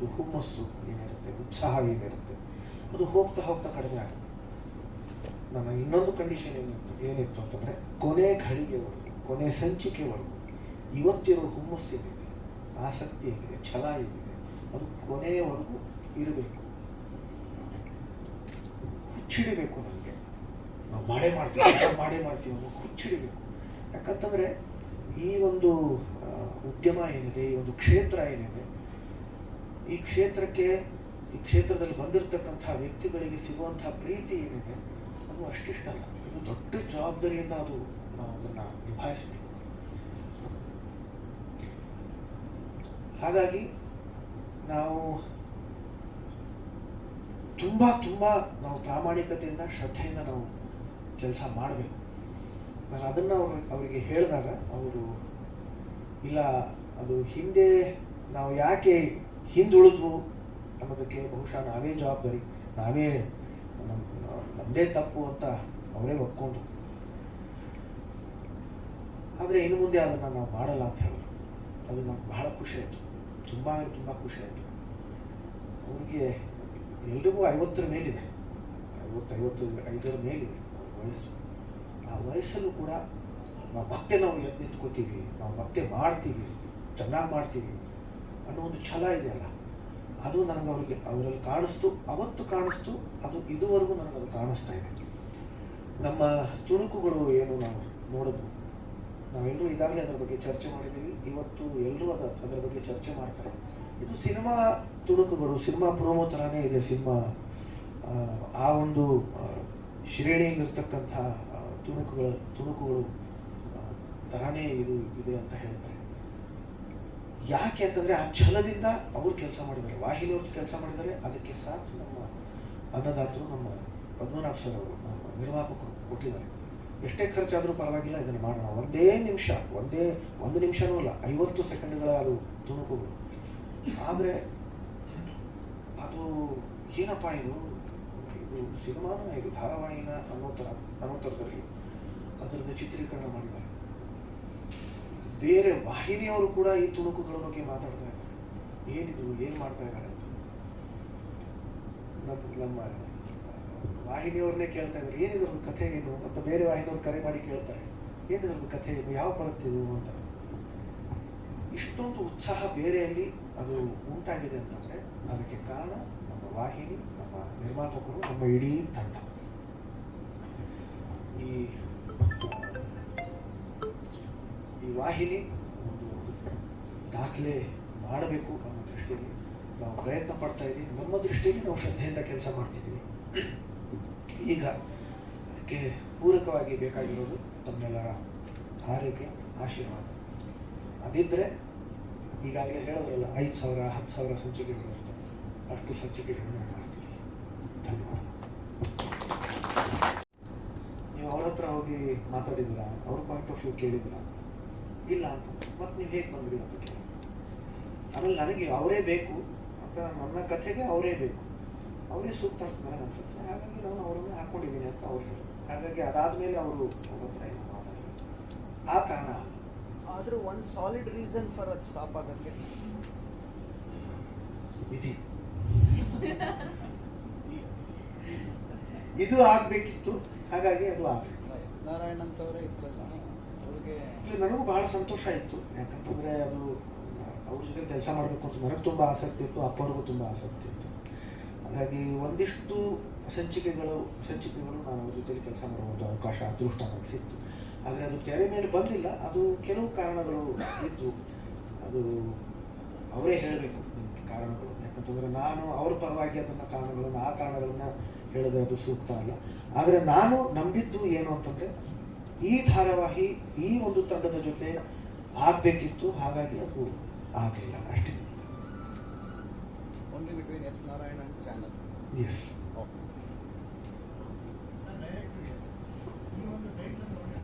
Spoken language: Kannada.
ಒಂದು ಹುಮ್ಮಸ್ಸು ಏನಿರುತ್ತೆ ಉತ್ಸಾಹ ಏನಿರುತ್ತೆ ಅದು ಹೋಗ್ತಾ ಹೋಗ್ತಾ ಕಡಿಮೆ ಆಗುತ್ತೆ. ನನ್ನ ಇನ್ನೊಂದು ಕಂಡೀಷನ್ ಏನಿತ್ತು ಏನಿತ್ತು ಅಂತಂದರೆ ಕೊನೆ ಘಳಿಗೆವರೆಗೂ, ಕೊನೆ ಸಂಚಿಕೆವರೆಗೂ ಇವತ್ತಿರೋ ಹುಮ್ಮಸ್ಸು ಏನಿದೆ, ಆಸಕ್ತಿ ಏನಿದೆ, ಛಲ ಏನಿದೆ, ಅದು ಕೊನೆಯವರೆಗೂ ಇರಬೇಕು. ಹುಚ್ಚಿಡಬೇಕು ನನಗೆ ನಾವು ಮಾಡೇ ಮಾಡ್ತೀವಿ ಮಾಡೇ ಮಾಡ್ತೀವಿ ಅನ್ನೋ ಹುಚ್ಚಿಡಬೇಕು. ಯಾಕಂತಂದರೆ ಈ ಒಂದು ಉದ್ಯಮ ಏನಿದೆ, ಈ ಒಂದು ಕ್ಷೇತ್ರ ಏನಿದೆ ಈ ಕ್ಷೇತ್ರಕ್ಕೆ, ಈ ಕ್ಷೇತ್ರದಲ್ಲಿ ಬಂದಿರತಕ್ಕಂತಹ ವ್ಯಕ್ತಿಗಳಿಗೆ ಸಿಗುವಂಥ ಪ್ರೀತಿ ಏನಿದೆ, ಅದು ಅಷ್ಟಿಷ್ಟಲ್ಲ. ಇದು ದೊಡ್ಡ ಜವಾಬ್ದಾರಿಯಿಂದ ಅದು ನಾವು ಅದನ್ನು ನಿಭಾಯಿಸಬೇಕು. ಹಾಗಾಗಿ ನಾವು ತುಂಬ ತುಂಬ ನಾವು ಪ್ರಾಮಾಣಿಕತೆಯಿಂದ, ಶ್ರದ್ಧೆಯಿಂದ ನಾವು ಕೆಲಸ ಮಾಡಬೇಕು. ನಾನು ಅದನ್ನು ಅವ್ರ, ಅವರಿಗೆ ಹೇಳಿದಾಗ ಅವರು, ಇಲ್ಲ, ಅದು ಹಿಂದೆ ನಾವು ಯಾಕೆ ಹಿಂದುಳಿದ್ವು ಅನ್ನೋದಕ್ಕೆ ಬಹುಶಃ ನಾವೇ ಜವಾಬ್ದಾರಿ, ನಾವೇ ನಮ್ಮ ನಮ್ಮದೇ ತಪ್ಪು ಅಂತ ಅವರೇ ಒಪ್ಕೊಂಡ್ರು. ಆದರೆ ಇನ್ನು ಮುಂದೆ ಅದನ್ನು ನಾವು ಮಾಡಲ್ಲ ಅಂತ ಹೇಳಿದ್ರು. ಅದು ನಮ್ಗೆ ಬಹಳ ಖುಷಿ ಆಯಿತು. ತುಂಬ ಅಂದರೆ ತುಂಬ ಖುಷಿ ಆಯಿತು. ಅವ್ರಿಗೆ ಎಲ್ರಿಗೂ ಐವತ್ತರ ಮೇಲಿದೆ. ಐವತ್ತು ಐವತ್ತು ಐದರ ಮೇಲಿದೆ ವಯಸ್ಸು. ಆ ವಯಸ್ಸಲ್ಲೂ ಕೂಡ ನಾವು ಮತ್ತೆ ನಾವು ಎದ್ದು ನಾವು ಮತ್ತೆ ಮಾಡ್ತೀವಿ, ಚೆನ್ನಾಗಿ ಮಾಡ್ತೀವಿ. ಅನ್ನೋ ಒಂದು ಛಲ ಇದೆಯಲ್ಲ? ಅದು ನನಗೆ ಅವರಿಗೆ ಅವರಲ್ಲಿ ಕಾಣಿಸ್ತು ಅವತ್ತು ಕಾಣಿಸ್ತು ಅದು ಇದುವರೆಗೂ ನನಗದು ಕಾಣಿಸ್ತಾ ಇದೆ. ನಮ್ಮ ತುಣುಕುಗಳು ಏನು ನಾವು ನೋಡಿದ್ವು ನಾವೆಲ್ಲರೂ ಈಗಾಗಲೇ ಅದರ ಬಗ್ಗೆ ಚರ್ಚೆ ಮಾಡಿದ್ದೀವಿ. ಇವತ್ತು ಎಲ್ಲರೂ ಅದ ಅದರ ಬಗ್ಗೆ ಚರ್ಚೆ ಮಾಡ್ತಾರೆ. ಇದು ಸಿನಿಮಾ ತುಣುಕುಗಳು ಸಿನಿಮಾ ಪ್ರೋಮೋ ಥರನೇ ಇದೆ ಸಿನಿಮಾ. ಆ, ಒಂದು ಶ್ರೇಣಿಯಲ್ಲಿರ್ತಕ್ಕಂಥ ತುಣುಕುಗಳ ತುಣುಕುಗಳು ಥರನೇ ಇದು ಇದೆ ಅಂತ ಹೇಳ್ತಾರೆ. ಯಾಕೆ ಅಂತಂದರೆ ಆ ಛಲದಿಂದ ಅವರು ಕೆಲಸ ಮಾಡಿದ್ದಾರೆ ವಾಹಿನಿಯವ್ರು ಕೆಲಸ ಮಾಡಿದ್ದಾರೆ, ಅದಕ್ಕೆ ಸಾಥ್ ನಮ್ಮ ಅನ್ನದಾತರು, ನಮ್ಮ ಪದ್ಮನಾಭ ಸರ್ ಅವರು, ನಮ್ಮ ನಿರ್ಮಾಪಕರು ಕೊಟ್ಟಿದ್ದಾರೆ. ಎಷ್ಟೇ ಖರ್ಚಾದರೂ ಪರವಾಗಿಲ್ಲ, ಇದನ್ನು ಮಾಡೋಣ. ಒಂದೇ ನಿಮಿಷ, ಒಂದೇ ಒಂದು ನಿಮಿಷನೂ ಅಲ್ಲ, ಐವತ್ತು ಸೆಕೆಂಡ್ಗಳ ಅದು ತುಣುಕುಗಳು ಆದರೆ ಅದು ಏನಪ್ಪ ಇದು? ಇದು ಸಿನಿಮಾನ, ಇದು ಧಾರಾವಾಹಿನ ಅನ್ನೋ ಥರ ಅನ್ನೋ ಥರದಲ್ಲಿ ಅದರದ್ದು ಚಿತ್ರೀಕರಣ ಮಾಡಿದ್ದಾರೆ. ಬೇರೆ ವಾಹಿನಿಯವರು ಕೂಡ ಈ ತುಣುಕುಗಳ ಬಗ್ಗೆ ಮಾತಾಡ್ತಾ ಇದ್ದಾರೆ. ಏನಿದು, ಏನು ಮಾಡ್ತಾ ಇದ್ದಾರೆ ಅಂತ. ನಮ್ಮ ನಮ್ಮ ವಾಹಿನಿಯವ್ರನ್ನೇ ಕೇಳ್ತಾ ಇದ್ದಾರೆ. ಏನಿದ್ರದ್ದು ಕಥೆ ಏನು ಅಂತ ಬೇರೆ ವಾಹಿನಿಯವ್ರು ಕರೆ ಮಾಡಿ ಕೇಳ್ತಾರೆ. ಏನಿದ್ರದ್ದು ಕಥೆ ಏನು, ಯಾವ ಬರುತ್ತಿದು ಅಂತ. ಇಷ್ಟೊಂದು ಉತ್ಸಾಹ ಬೇರೆಯಲ್ಲಿ ಅದು ಉಂಟಾಗಿದೆ ಅಂತಂದರೆ ಅದಕ್ಕೆ ಕಾರಣ ನಮ್ಮ ವಾಹಿನಿ, ನಮ್ಮ ನಿರ್ಮಾಪಕರು, ನಮ್ಮ ಇಡೀ ತಂಡ. ಈ ಈ ವಾಹಿನಿ ಒಂದು ದಾಖಲೆ ಮಾಡಬೇಕು ನಮ್ಮ ದೃಷ್ಟಿಯಲ್ಲಿ. ನಾವು ಪ್ರಯತ್ನ ಪಡ್ತಾ ಇದ್ದೀವಿ. ನಮ್ಮ ದೃಷ್ಟಿಯಲ್ಲಿ ನಾವು ಶ್ರದ್ಧೆಯಿಂದ ಕೆಲಸ ಮಾಡ್ತಿದ್ದೀವಿ. ಈಗ ಅದಕ್ಕೆ ಪೂರಕವಾಗಿ ಬೇಕಾಗಿರೋದು ತಮ್ಮೆಲ್ಲರ ಆರೋಗ್ಯ ಆಶೀರ್ವಾದ. ಅದಿದ್ದರೆ ಈಗಾಗಲೇ ಹೇಳೋದ್ರಲ್ಲ, ಐದು ಸಾವಿರ, ಹತ್ತು ಸಾವಿರ ಸಂಚಿಕೆಗಳು ಅಷ್ಟು ಸಂಚಿಕೆಗಳನ್ನ ಮಾಡ್ತೀವಿ. ಧನ್ಯವಾದ ನೀವು ಅವ್ರ ಹತ್ರ ಹೋಗಿ ಮಾತಾಡಿದ್ರ ಅವ್ರ ಪಾಯಿಂಟ್ ಆಫ್ ವ್ಯೂ ಕೇಳಿದ್ದೀರಾ? ಇಲ್ಲ ಅಂತ. ಮತ್ತೆ ನೀವು ಹೇಗೆ ಬಂದ್ರಿ ಅಂತ ಕೇಳಿ ಆಮೇಲೆ ನನಗೆ ಅವರೇ ಬೇಕು ಅಂತ ನನ್ನ ಕಥೆಗೆ ಅವರೇ ಬೇಕು. ಅವರೇ ಸೂಕ್ತ ಅಂತ ನನಗೆ ಅನ್ಸುತ್ತೆ. ಹಾಗಾಗಿ ನಾನು ಅವರನ್ನು ಹಾಕ್ಕೊಂಡಿದ್ದೀನಿ ಅಂತ ಅವ್ರು ಹೇಳಿದ್ರು. ಹಾಗಾಗಿ ಅದಾದಮೇಲೆ ಅವರು ಅವ್ರ ಹತ್ರ ಏನು ಮಾತಾಡಿದ್ರು. ಆ ಕಾರಣ. ಆದರೂ ಒಂದು ಸಾಲಿಡ್ ರೀಸನ್ ಫಾರ್ ಅದು ಸ್ಟಾಪ್ ಆಗಕ್ಕೆ. ವಿಧಿ. ಇದು ಆಗಬೇಕಿತ್ತು. ಹಾಗಾಗಿ ಅದು ಆಗ್ಬೇಕು. ಎಸ್ ನಾರಾಯಣ್ ಅಂತವರೇ ಇದ್ರಲ್ಲ. ಇಲ್ಲಿ, ನನಗೂ ಬಹಳ ಸಂತೋಷ ಇತ್ತು ಯಾಕಂತಂದರೆ ಅದು, ಅವ್ರ ಜೊತೆ ಕೆಲಸ ಮಾಡಬೇಕು ಅಂತ ನನಗೆ ತುಂಬ ಆಸಕ್ತಿ ಇತ್ತು, ಅಪ್ಪವ್ರಿಗೂ ತುಂಬ ಆಸಕ್ತಿ ಇತ್ತು. ಹಾಗಾಗಿ ಒಂದಿಷ್ಟು ಸಂಚಿಕೆಗಳು ಸಂಚಿಕೆಗಳು ನಾನು ಅವ್ರ ಜೊತೆಲಿ ಕೆಲಸ ಮಾಡೋ ಒಂದು ಅವಕಾಶ, ಅದೃಷ್ಟ ನನಗೆ ಸಿಕ್ತು. ಆದರೆ ಅದು ತೆರೆ ಮೇಲೆ ಬಂದಿಲ್ಲ, ಅದು ಕೆಲವು ಕಾರಣಗಳು ಇತ್ತು ಅದು ಅವರೇ ಹೇಳಬೇಕು ಕಾರಣಗಳು. ಯಾಕಂತಂದರೆ ನಾನು ಅವ್ರ ಪರವಾಗಿ ಅದನ್ನು ಕಾರಣಗಳನ್ನು, ಆ ಕಾರಣಗಳನ್ನು ಹೇಳಿದ್ರೆ ಅದು ಸೂಕ್ತ ಅಲ್ಲ. ಆದರೆ ನಾನು ನಂಬಿದ್ದು ಏನು ಅಂತಂದರೆ ಈ ಧಾರಾವಾಹಿ ಈ ಒಂದು ತಂಡದ ಜೊತೆ ಆಗಬೇಕಿತ್ತು ಹಾಗಾಗಿ ಅದು ಆಗಲಿಲ್ಲ ಅಷ್ಟೇ. ಎಸ್